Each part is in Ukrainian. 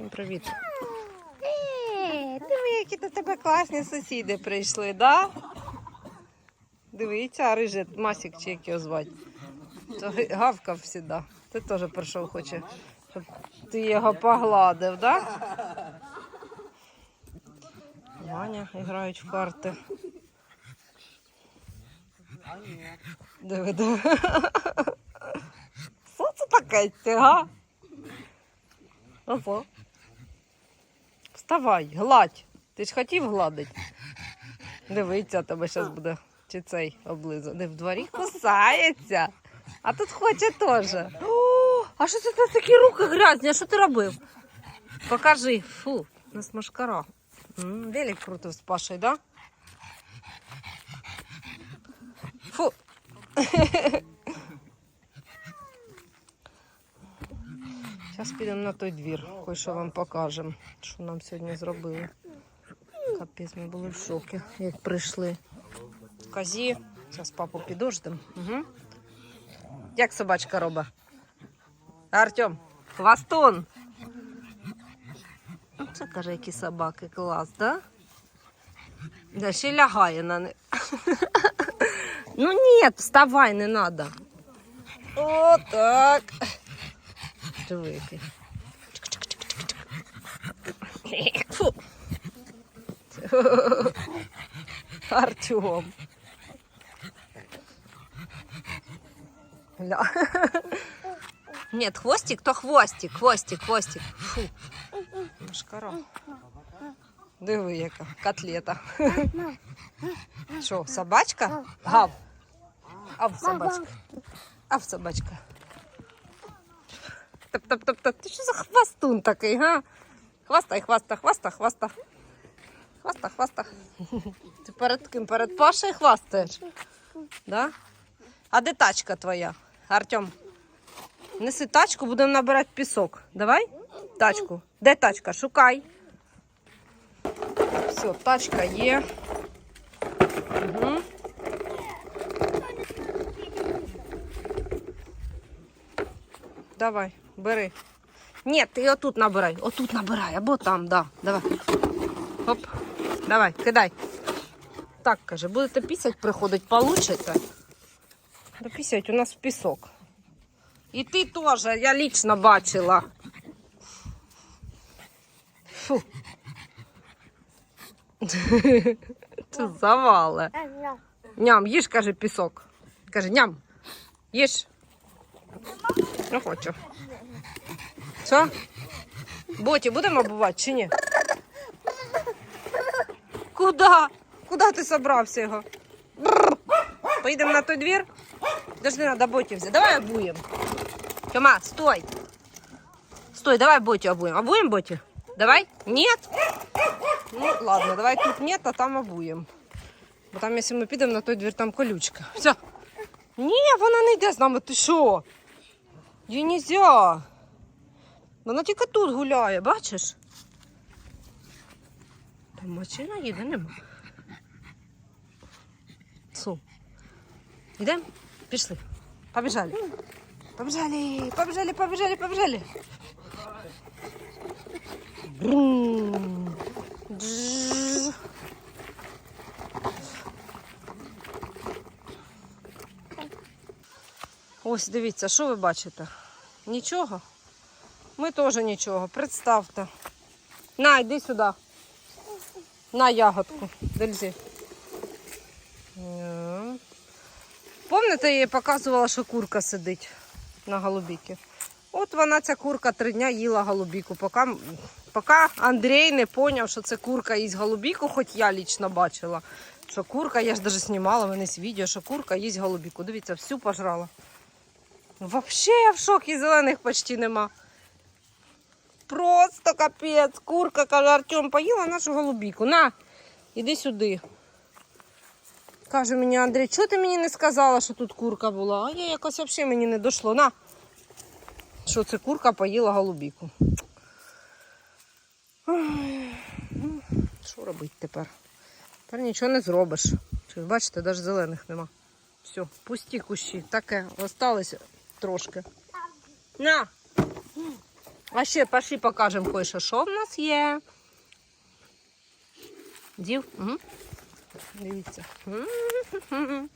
Всім привіт. Е, Диви, які до тебе класні сусіди прийшли, да? Дивіться, а рижий Масік чи як його звати. То гавкав завжди. Ти теж прийшов, хоче, щоб ти його погладив, да? Ваня грають в карти. Диви, диви. Що це таке, га? Ого. Вставай, гладь. Ти ж хотів гладити? Дивиться, тебе зараз буде чи цей облиза. Не в дворі кусається. А тут хоче теж. О, а що це в такі руки грязні? А що ти робив? Покажи. Фу, у нас машкара. Велик крутив з Пашей, да? Фу. Зараз підемо на той двір, кое що вам покажемо, що нам сьогодні зробили. Капець, ми були в шокі, як прийшли. В Казі. Зараз папу підождемо. Угу. Як собачка робить? Артем, хвастун. Ну, Це каже, які собаки, клас, да? Да, ще лягає на них. Ну ні, вставай, не треба. О, так. Диви, який. Фу. Артем. Ля. Нет, хвостик, то хвостик, хвостик, хвостик. Фу. Машкара. Диви, яка котлета. Що, собачка? Гав. Ав, собачка. Ав, собачка. Топ-топ-топ-топ. Ти що за хвастун такий, га? Хваста, хваста, хваста, хваста. Хваста, хваста. Ти перед ким? Перед Пашею хвастаєш? Да? А де тачка твоя, Артем? Неси тачку, будемо набирати пісок. Давай? Тачку. Де тачка? Шукай. Все, тачка є. Угу. Давай, бери. Ні, ти отут набирай. Отут набирай, або там, да. Давай. Хоп. Давай, кидай. Так, каже, будете пісять приходить, получите. Пісять у нас в пісок. І ти теж, я лічно бачила. Фу. Це завали. Ням, їж, каже, пісок. Каже, ням, їж. Не хочу. Що? Боті, будемо обувати чи ні? Куда? Куда ти собрався його? Поїдемо на той двір? Дожди, надо боті взяти. Давай обуємо. Тьома, стой. Стой, давай боті обуємо. Обуємо боті? Давай? Нет? Ну, ладно, давай тут нет, а там обуємо. Бо там, якщо ми підемо на той двір, там колючка. Все. Ні, вона не йде з нами, ти що? Їй нельзя. Вона тільки тут гуляє, бачиш? Там машина їде, нема. Су. Йдемо? Пішли. Побіжали. Побіжали, побіжали, побіжали, побіжали. Брум. Ось дивіться, що ви бачите? Нічого? Ми теж нічого. Представте. На, йди сюди. На ягодку. Дельзі. Помните, я їй показувала, що курка сидить на голубіки? От вона, ця курка, три дня їла голубіку. Поки, поки Андрій не зрозумів, що це курка їсть голубіку, хоч я лічно бачила, що курка, я ж навіть знімала мене відео, що курка їсть голубіку. Дивіться, всю пожрала. Вообще я в шокі, зелених почти нема. Просто капець. Курка, каже, Артем, поїла нашу голубіку. На, іди сюди. Каже мені Андрій, чого ти мені не сказала, що тут курка була? А я якось взагалі мені не дійшло. На. Що це курка поїла голубіку. Що робити тепер? Тепер нічого не зробиш. Чи, бачите, навіть зелених нема. Все, пусті кущі. Таке, осталось трошки. На! А ще пошли покажемо кое-що, що в нас є. Дів? Угу. Дивіться.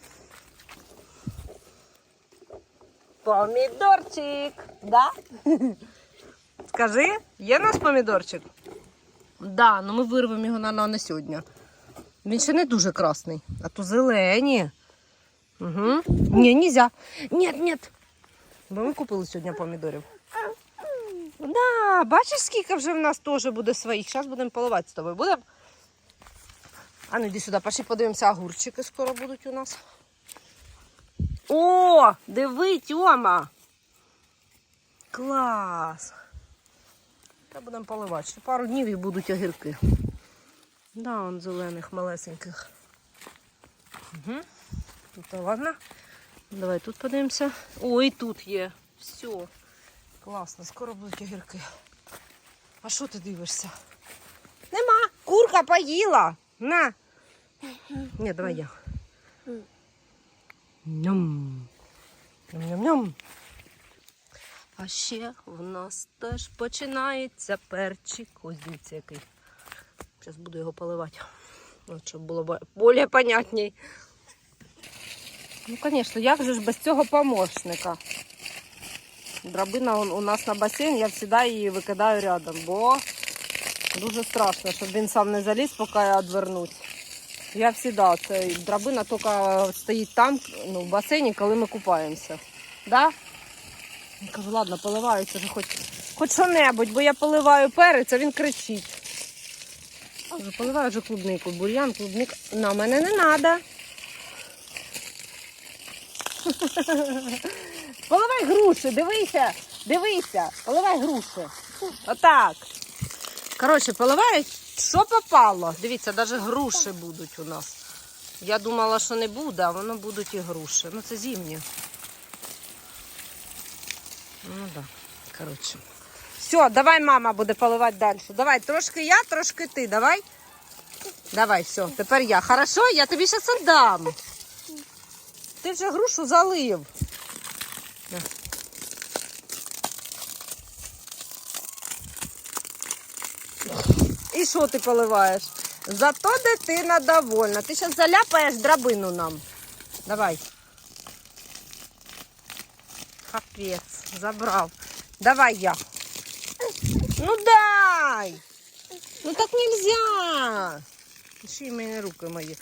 Помідорчик, да? Скажи, є у нас помідорчик? Да, ну ми вирвемо його на, на, сьогодні. Він ще не дуже красний, а то зелені. Угу. Ні, нельзя. Ні, ні. Бо ми купили сьогодні помідорів. Да, бачиш, скільки вже в нас теж буде своїх. Зараз будемо поливати з тобою. Будемо? А ну йди сюди, пошли подивимося, огурчики скоро будуть у нас. О, диви, Тьома. Клас. Та будемо поливати. Ще пару днів і будуть огірки. Да, он зелених, малесеньких. Угу. Тут, ладно. Давай тут подивимося. Ой, тут є. Все. Класно, скоро будуть огірки. А що ти дивишся? Нема. Курка поїла. На. Ні, давай я. Ням. Ням-ням-ням. А ще в нас теж починається перчик. Ось який. Зараз буду його поливати. От, щоб було більш понятній. Ну, звісно, як же ж без цього помощника? Драбина у нас на басейн, я завжди її викидаю рядом, бо дуже страшно, щоб він сам не заліз, поки я відвернусь. Я завжди, це драбина тільки стоїть там, ну, в басейні, коли ми купаємося. Да? Я кажу, ладно, поливаю, це хоч, хоч що-небудь, бо я поливаю перець, а він кричить. Поливаю вже клубнику, бур'ян, клубник. На мене не треба. Поливай груші, дивися, дивися, поливай груші. Отак. Коротше, поливай, що попало. Дивіться, навіть груші будуть у нас. Я думала, що не буде, а воно будуть і груші. Ну це зимні. Ну так, коротше. Все, давай мама буде поливати далі. Давай, трошки я, трошки ти, давай. Давай, все, тепер я. Хорошо, я тобі зараз віддам. Ти вже грушу залив. І що ти поливаєш? Зато дитина довольна. Ти зараз заляпаєш драбину нам. Давай. Капець, забрав. Давай я. Ну дай. Ну так нельзя. Ще й мене руки мої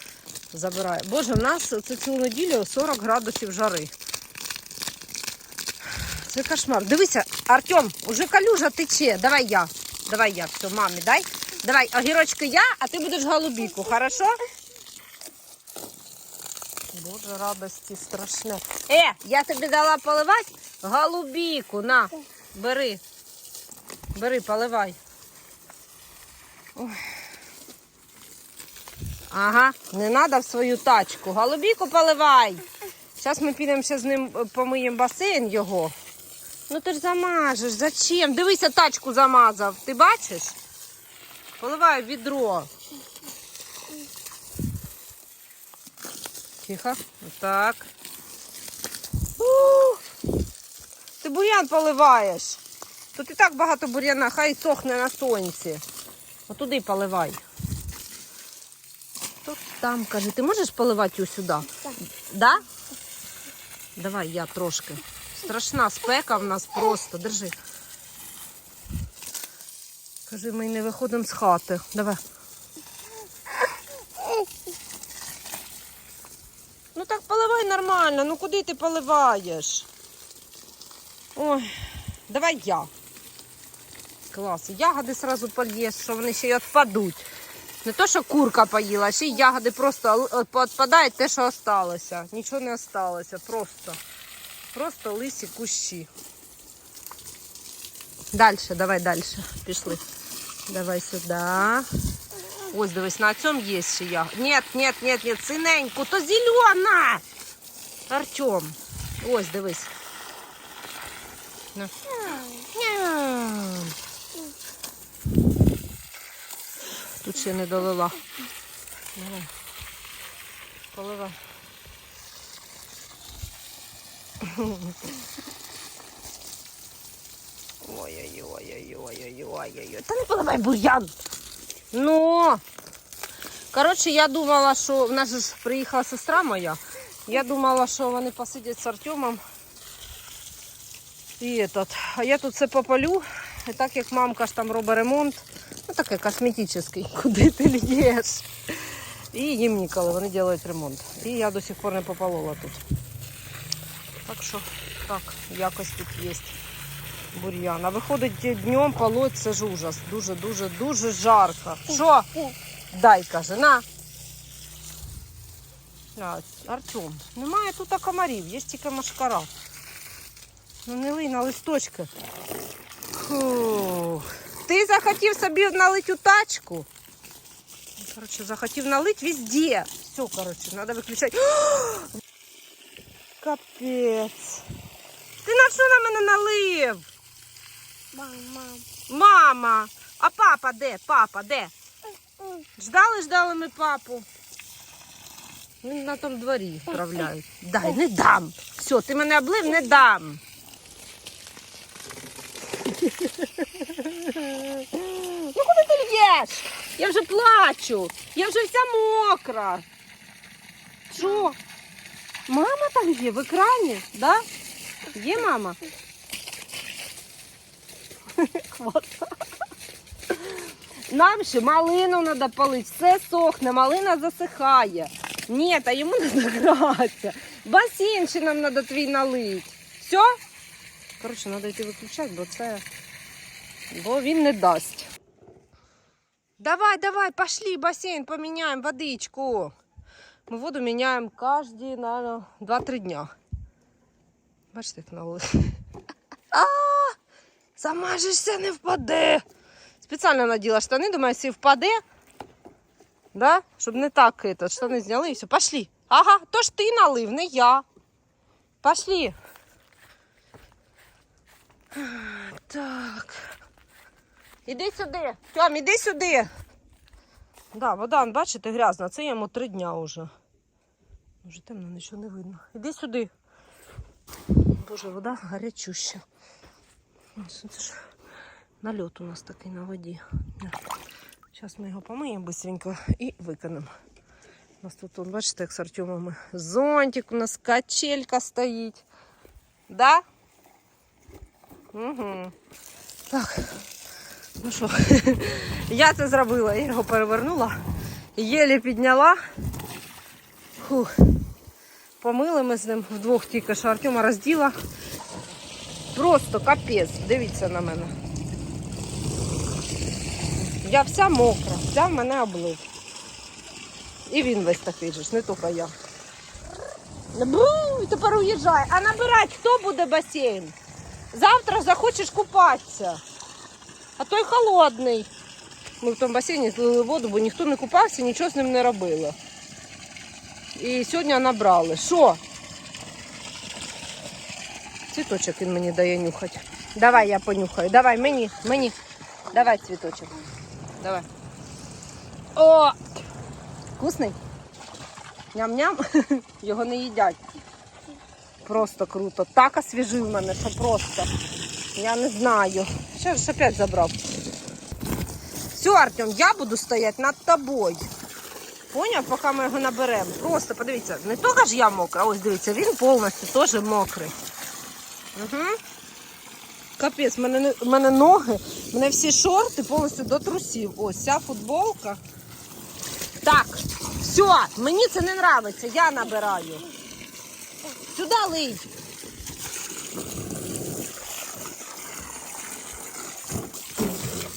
забирає. Боже, в нас це цілу неділю 40 градусів жари. Це кошмар. Дивися, Артем, уже калюжа тече. Давай я. Давай я. Все, мамі дай. Давай, огірочки я, а ти будеш голубіку, хорошо? Боже, радості страшне. Е, я тобі дала поливати голубіку. На, бери. Бери, поливай. Ой. Ага, не треба в свою тачку. Голубіку поливай. Зараз ми підемо ще з ним е, помиємо басейн його. Ну ти ж замажеш. Зачем? Дивися, тачку замазав. Ти бачиш? Поливай відро. Тихо. Так. Ух. Ти бур'ян поливаєш. Тут і так багато бур'яна, хай сохне на сонці. Отуди поливай. Там, каже, ти можеш поливати ось сюди? Так. Да? Давай я трошки. Страшна спека в нас просто. Держи. Кажи, ми не виходимо з хати. Давай. Ну так поливай нормально. Ну куди ти поливаєш? Ой, давай я. Клас. Ягоди сразу польєш, що вони ще й відпадуть. Не то, що курка поїла, ще й ягоди просто відпадають те, що осталося. Нічого не осталося. Просто. Просто лисі кущі. Дальше, давай далі. Пішли. Давай сюди. Ось дивись, на цьому є ще я. Нет, нет, нет, нет, синеньку, то зелена. Артем. Ось дивись. На. Тут ще не долила. Давай. Поливай. Ой. Ой-ой-ой-ой-ой-ой-ой-ой. Та не поливай бур'ян. Ну. Коротше, я думала, що в нас ж приїхала сестра моя. Я думала, що вони посидять з Артемом. І этот. А я тут все попалю. І так як мамка ж там робить ремонт, таке косметичний, куди ти лізеш. І їм ніколи, вони роблять ремонт. І я до сих пор не попалола тут. Так що, так, якось тут є бур'ян. А виходить днем полоть, це ж ужас. Дуже-дуже дуже жарко. Що? Дай, каже, на. А, Артем, немає тут комарів, є тільки машкара. Ну не лий на листочки. Фу. Ти захотів собі налити у тачку? Короче, захотів налити везде. Все, короче, треба виключати. Капець. Ти на що на мене налив? Мама. Мама. А папа де? Папа де? Ждали, ждали ми папу. Він на тому дворі справляють. Дай, не дам. Все, ти мене облив, не дам. Ну куди ти льєш? Я вже плачу. Я вже вся мокра. Що? Мама там є в екрані, да? Є мама? Хвата. Нам ще малину треба палити, все сохне, малина засихає. Ні, та йому треба гратися. Басейн ще нам треба твій налити. Все? Коротше, треба йти виключати, бо це. Бо він не дасть. Давай, давай, пошли, басейн, поміняємо водичку. Ми воду міняємо кожні, наверное, 2-3 дня. Бачите, як налили. А! Замажешся, не впаде. Спеціально наділа штани, думаю, якщо впаде, да? щоб не так штани зняли і все. Пошли. Ага, то ж ти налив, не я. Пошли. Так. Іди сюди. Тьом, іди сюди. Да, вода, бачите, грязна. Це йому три дня вже. Вже темно, нічого не видно. Іди сюди. Боже, вода гарячуща. Ось Це ж нальот у нас такий на воді. Зараз ми його помиємо швидко і виконемо. У нас тут, он, бачите, як з Артемом зонтик, у нас качелька стоїть. Да? Угу. Так. Ну що, я це зробила, я його перевернула, єлі підняла. Фух. Помили ми з ним вдвох тільки що Артема розділа. Просто капець, дивіться на мене. Я вся мокра, вся в мене облив. І він весь такий же ж, не тільки я. І тепер уїжджай. А набирати хто буде басейн? Завтра захочеш купатися. А той холодний. Ми в тому басейні злили воду, бо ніхто не купався, нічого з ним не робили. І сьогодні набрали. Що? Цвіточок він мені дає нюхати. Давай я понюхаю. Давай, мені, мені. Давай цвіточок. Давай. О! Вкусний? Ням-ням. Його не їдять. Просто круто. Так освіжив мене, що просто. Я не знаю. Що ж опять забрав. Все, Артем, я буду стояти над тобою. Поняв, поки ми його наберемо. Просто подивіться, не тільки ж я мокра, ось дивіться, він повністю теж мокрий. Угу. Капець, в мене, мене ноги, в мене всі шорти повністю до трусів. Ось ця футболка. Так, все, мені це не подобається, я набираю. Сюди лий.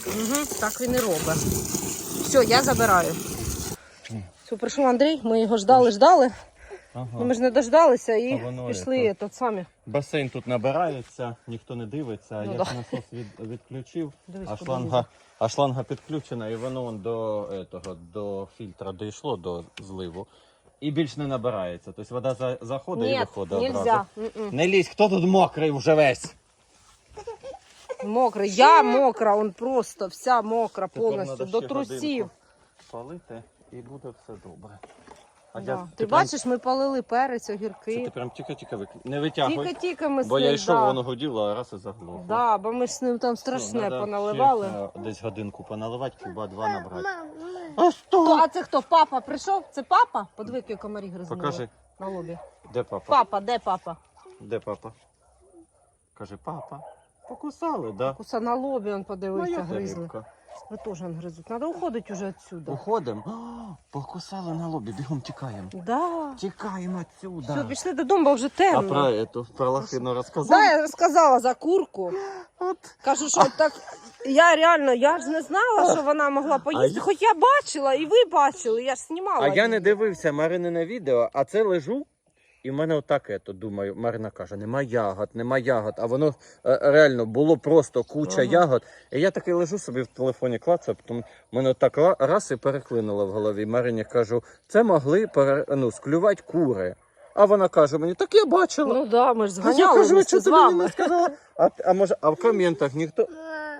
Угу, так він і робить. Все, я забираю. Все, прийшов Андрій, ми його ждали, ждали. Ага. Ну, ми ж не дождалися і А воно пішли є, тут самі. Басейн тут набирається, ніхто не дивиться. Ну я да. ж насос від, відключив, Дивись, а куди шланга, а шланга підключена, і воно вон до, етого, до фільтра дійшло, до зливу. І більш не набирається. Тобто вода за, заходить і виходить нельзя. одразу. М-м. Не лізь, хто тут мокрий вже весь? Мокрий. Я мокра, он просто вся мокра Тепер повністю до ще трусів. годинку Палити і буде все добре. А Да. я- Ти, ти прям- бачиш, ми полили перець, Це ти огірки. прям тільки-тільки виклю. Не витягуй. Тільки-тільки ми з Бо я ним, йшов, да. воно гуділо, а раз і заглохло. Да, бо ми ж з ним там страшне надо поналивали. ще, е, Десь годинку поналивати, куба два набрати. А Хто? що? А це хто? Папа прийшов? Це папа? Подвики комарі гризнули. Покажи, На лобі. де папа? Папа, де папа? Де папа? Каже, папа. Покусали, да? Куса на лобі, он подивився, Моя гризли. рибка. Ви теж гризуть. Надо уходити уже отсюда. Уходимо. Покусали на лобі, бігом тікаємо. Да. Тікаємо отсюда. Все, пішли додому, бо вже а про эту, про лохину розказав? Да, я розказала за курку. От. Кажу, що так. Я реально, я ж не знала, що вона могла поїсти. Хоч я бачила, і ви бачили, я ж знімала. А я не дивився Маринине відео, а це лежу. І в мене отак, ето, думаю, Марина каже, нема ягод, нема ягод. А воно е, реально було просто куча Ага. ягод. І я такий лежу собі в телефоні клацаю, потім мене так ра- раз і переклинуло в голові. Марині кажу, це могли пере, ну, склювати кури. А вона каже мені, так я бачила. Ну да, ми ж А я кажу, що ти мені не сказала? А, а може, а в коментах ніхто.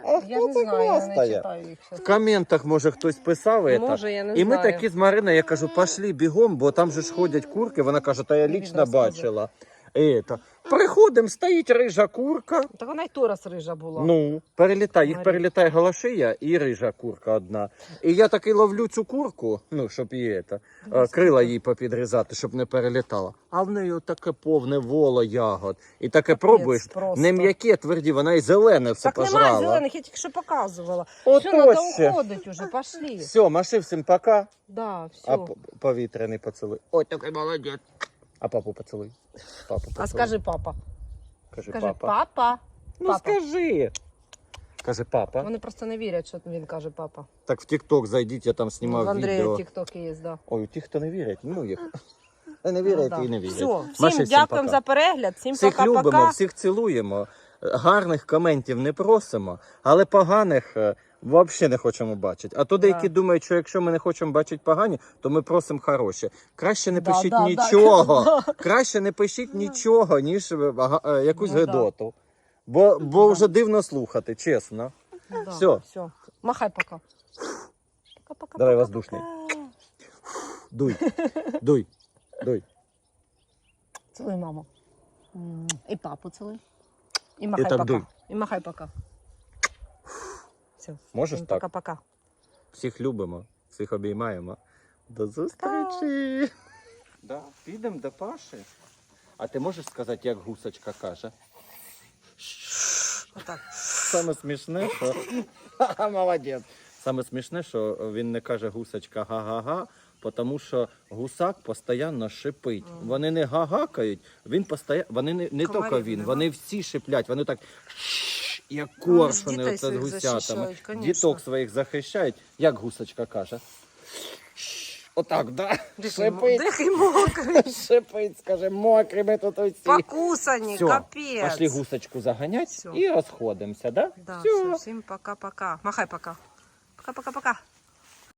А Я хто не це знаю, я не хвастає? читаю їх. В коментах, може, хтось писав. это. Може, я не І ми знаю. такі з Мариною, я кажу, пошли бігом, бо там же ж ходять курки. Вона каже, та я лічно бачила. Это. Приходимо, стоїть рижа курка. Так вона й то раз рижа була. Ну, перелітає, їх Марі. перелітає галашия і рижа курка одна. І я таки ловлю цю курку, ну, щоб її это, е, крила їй попідрізати, щоб не перелітала. А в неї таке повне воло ягод. І таке пробуєш, просто. не м'яке, тверді, вона і зелене все так немає зелених, я тільки що показувала. От Все, треба ось ще. уходити уже, пошли. Все, маши всім пока. Да, все. А п- повітряний поцілуй. Ой, такий молодець. А папу поцілуй. Папу поцілуй. А скажи папа. Кажи, Скажи папа. папа. Ну папа. скажи. Каже, папа. Вони просто не вірять, що він каже папа. Так в ТикТок зайдіть, я там в знімав Андрея відео. тікток є, да. Ой, у тих, хто не вірять, ну їх. А не вірять Ну, да. і не вірять. Все, Маші, всім дякуємо за перегляд, всім Всіх любимо, пока-пока. всіх цілуємо. Гарних коментів не просимо, але поганих е, взагалі не хочемо бачити. А то деякі Да. думають, що якщо ми не хочемо бачити погані, то ми просимо хороші. Краще не Да, пишіть да, да. нічого. Краще не пишіть нічого, ніж е, ага, е, якусь Ну, да. гедоту. Бо, бо вже дивно слухати, чесно. Да, Всьо. все. Махай пока. Пока-пока. Давай воздушний. Дуй, дуй, дуй. Цілуй маму. М, І папу цілуй. І махай так пока. дуй. І махай пока. Все. Можеш так? Пока-пока. Всіх любимо, всіх обіймаємо. До зустрічі. Да, підемо до Паші. А ти можеш сказати, як гусочка каже? Отак. Саме смішне, що. Ха-ха, Молодець. Саме смішне, що він не каже гусочка га-га-га, тому що гусак постійно шипить. Вони не гагакають, він постійно. Вони не, не тільки він, вони всі шиплять, вони так. Як коршуни дітей оце з гусятами. Діток своїх захищають, як гусочка каже. Отак, да? Шипить, Дихай мокрий. шипить, скаже, мокрі ми тут усі. Покусані, Все, капець. пошли гусочку заганять Все. і розходимося, да? Да, Все. все, всім пока-пока. Махай пока. Пока-пока-пока.